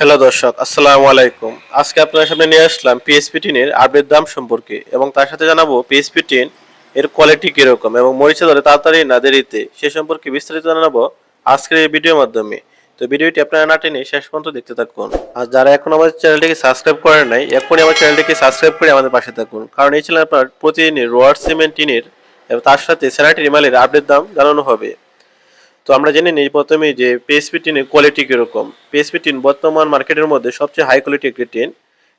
Hello দর্শক, আসসালামু আলাইকুম। আজকে আপনাদের সামনে নিয়ে আসলাম পিএসপি টিনের আপডেট দাম সম্পর্কে এবং তার সাথে জানাব পিএসপি টিন এর কোয়ালিটি কীরকম এবং মরিচা ধরে তাড়াতাড়ি না দেরিতে সে সম্পর্কে বিস্তারিত জানাব আজকের এই ভিডিওর মাধ্যমে। তো ভিডিওটি আপনারা না টেনে শেষ পর্যন্ত দেখতে থাকুন। আর যারা এখন আমাদের চ্যানেলটিকে সাবস্ক্রাইব করেন নাই, এখনই আমার চ্যানেলটিকে সাবস্ক্রাইব করে আমাদের পাশে থাকুন। কারণ এই চ্যানেল আপনার প্রতিদিনই রোয়ার সিমেন্ট টিনের এবং তার সাথে স্যানিটারি মালের আপডেট দাম জানানো হবে। তো আমরা জেনে নিই প্রথমেই যে পিএসপি টিনের কোয়ালিটি কীরকম। পিএসপি টিন বর্তমান মার্কেটের মধ্যে সবচেয়ে হাই কোয়ালিটি একটি টিন।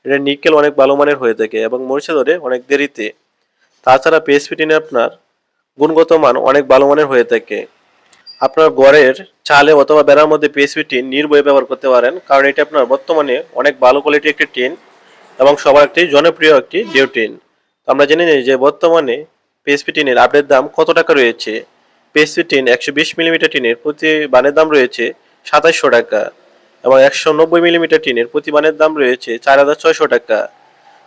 এটা নিকেল অনেক ভালো মানের হয়ে থাকে এবং মরিচা ধরে অনেক দেরিতে। তাছাড়া পিএসপি টিনে আপনার গুণগত মান অনেক ভালো মানের হয়ে থাকে। আপনার ঘরের চালে অথবা বেড়ার মধ্যে পিএসপি টিন নির্ভয়ে ব্যবহার করতে পারেন, কারণ এটি আপনার বর্তমানে অনেক ভালো কোয়ালিটির একটি টিন এবং সবার একটি জনপ্রিয় একটি ডিও টিন। তো আমরা জেনে নিই যে বর্তমানে পিএসপি টিনের আপডেট দাম কত টাকা রয়েছে? পিএসপি টিন, একশো বিশ মিলিমিটার টিনের প্রতি বানের দাম রয়েছে সাতাশশো টাকা এবং একশো নব্বই মিলিমিটার টিনের প্রতি বানের দাম রয়েছে চার হাজার ছয়শো টাকা।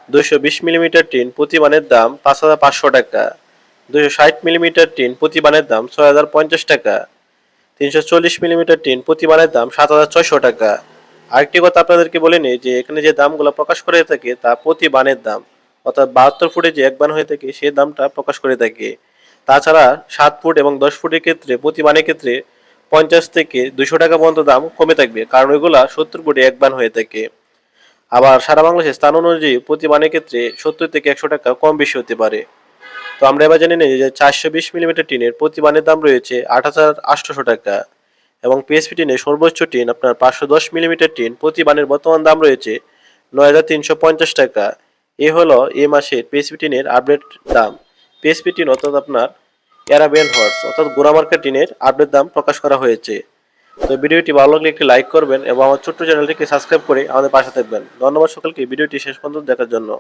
দুশো বিশ মিলিমিটার টিন প্রতি বানের দাম পাঁচ হাজার পাঁচশো টাকা। দুশো ষাট মিলিমিটার টিন প্রতি বানের দাম ছয় হাজার পঞ্চাশ টাকা। তিনশো চল্লিশ মিলিমিটার টিন প্রতি বানের দাম সাত হাজার ছয়শো টাকা। আরেকটি কথা আপনাদেরকে বলে নিই যে এখানে যে দামগুলো প্রকাশ করে থাকে তা প্রতি বানের দাম, অর্থাৎ বাহাত্তর ফুটে যে এক বান হয়ে থাকে সেই দামটা প্রকাশ করে থাকে। তাছাড়া সাত ফুট এবং দশ ফুটের ক্ষেত্রে, প্রতি বানের ক্ষেত্রে পঞ্চাশ থেকে দুশো টাকা পর্যন্ত দাম কমে থাকবে, কারণ ওইগুলা সত্তর ফুটে এক বান হয়ে থাকে। আবার সারা বাংলাদেশে স্থান অনুযায়ী প্রতি বানের ক্ষেত্রে সত্তর থেকে একশো টাকা কম বেশি হতে পারে। তো আমরা এবার জানি যে চারশো বিশ মিলিমিটার টিনের প্রতি বানের দাম রয়েছে আট হাজার আটশোশো টাকা এবং পিএসপি টিনের সর্বোচ্চ টিন আপনার পাঁচশো দশ মিলিমিটার টিন প্রতি বানের বর্তমান দাম রয়েছে নয় হাজার তিনশো পঞ্চাশ টাকা। এ হলো এ মাসের পিএসপি টিনের আপডেট দাম। পিএসপি টিন অর্থাৎ আপনার অ্যারাবিয়ান হর্স অর্থাৎ গোড়ামার্কা টিনের আপডেট দাম প্রকাশ করা হয়েছে। তো ভিডিওটি ভালো লাগলে একটি লাইক করবেন এবং আমার ছোট্ট চ্যানেলটিকে সাবস্ক্রাইব করে আমাদের পাশে থাকবেন। ধন্যবাদ সকলকে, ভিডিওটি শেষ পর্যন্ত দেখার জন্য।